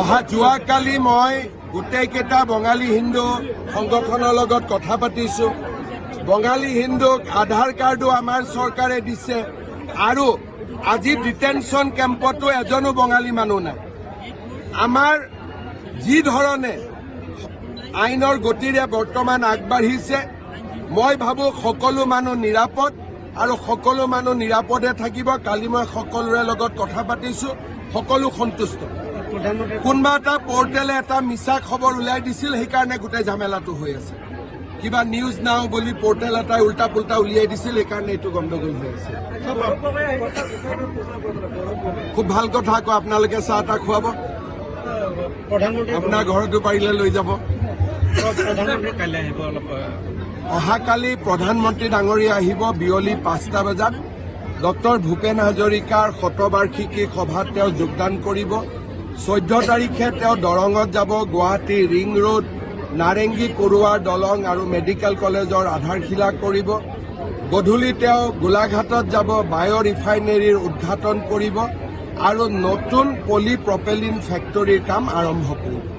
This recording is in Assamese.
অহা যোৱাকালি মই গোটেইকেইটা বঙালী হিন্দু সংগঠনৰ লগত কথা পাতিছোঁ। বঙালী হিন্দুক আধাৰ কাৰ্ডো আমাৰ চৰকাৰে দিছে আৰু আজি ডিটেনশ্যন কেম্পতো এজনো বঙালী মানুহ নাই। আমাৰ যি ধৰণে আইনৰ গতিৰে বৰ্তমান আগবাঢ়িছে, মই ভাবোঁ সকলো মানুহ নিৰাপদ। আৰু সকলো মানুহ নিৰাপদে থাকিব। কালি মই সকলোৰে লগত কথা পাতিছোঁ। সকলো সন্তুষ্ট। কোনোবা এটা পৰ্টেলে এটা মিছা খবৰ উলিয়াই দিছিল সেইকাৰণে গোটেই ঝামেলাটো হৈ আছে। কিবা নিউজ নাও বুলি পৰ্টেল এটাই উল্টা পুল্টা উলিয়াই দিছিল সেইকাৰণে এইটো গণ্ডগোল হৈ আছে। খুব ভাল কথা আকৌ আপোনালোকে চাহ তাহ খুৱাব আপোনাৰ ঘৰতো পাৰিলে লৈ যাব। অহাকালি প্ৰধানমন্ত্ৰী ডাঙৰীয়া আহিব বিয়লি পাঁচটা বজাত। ডক্টৰ ভূপেন হাজৰিকাৰ শতবাৰ্ষিকী সভাত তেওঁ যোগদান কৰিব। চৈধ্য তাৰিখে তেওঁ দৰঙত যাব গুৱাহাটী ৰিং ৰোড নাৰেংগী পৰুৱাৰ দলং আৰু মেডিকেল কলেজৰ আধাৰশিলা কৰিব। গধূলি তেওঁ গোলাঘাটত যাব বায়' ৰিফাইনেৰীৰ উদ্ঘাটন কৰিব আৰু নতুন পলি প্ৰপেলিন ফেক্টৰীৰ কাম আৰম্ভ কৰিব।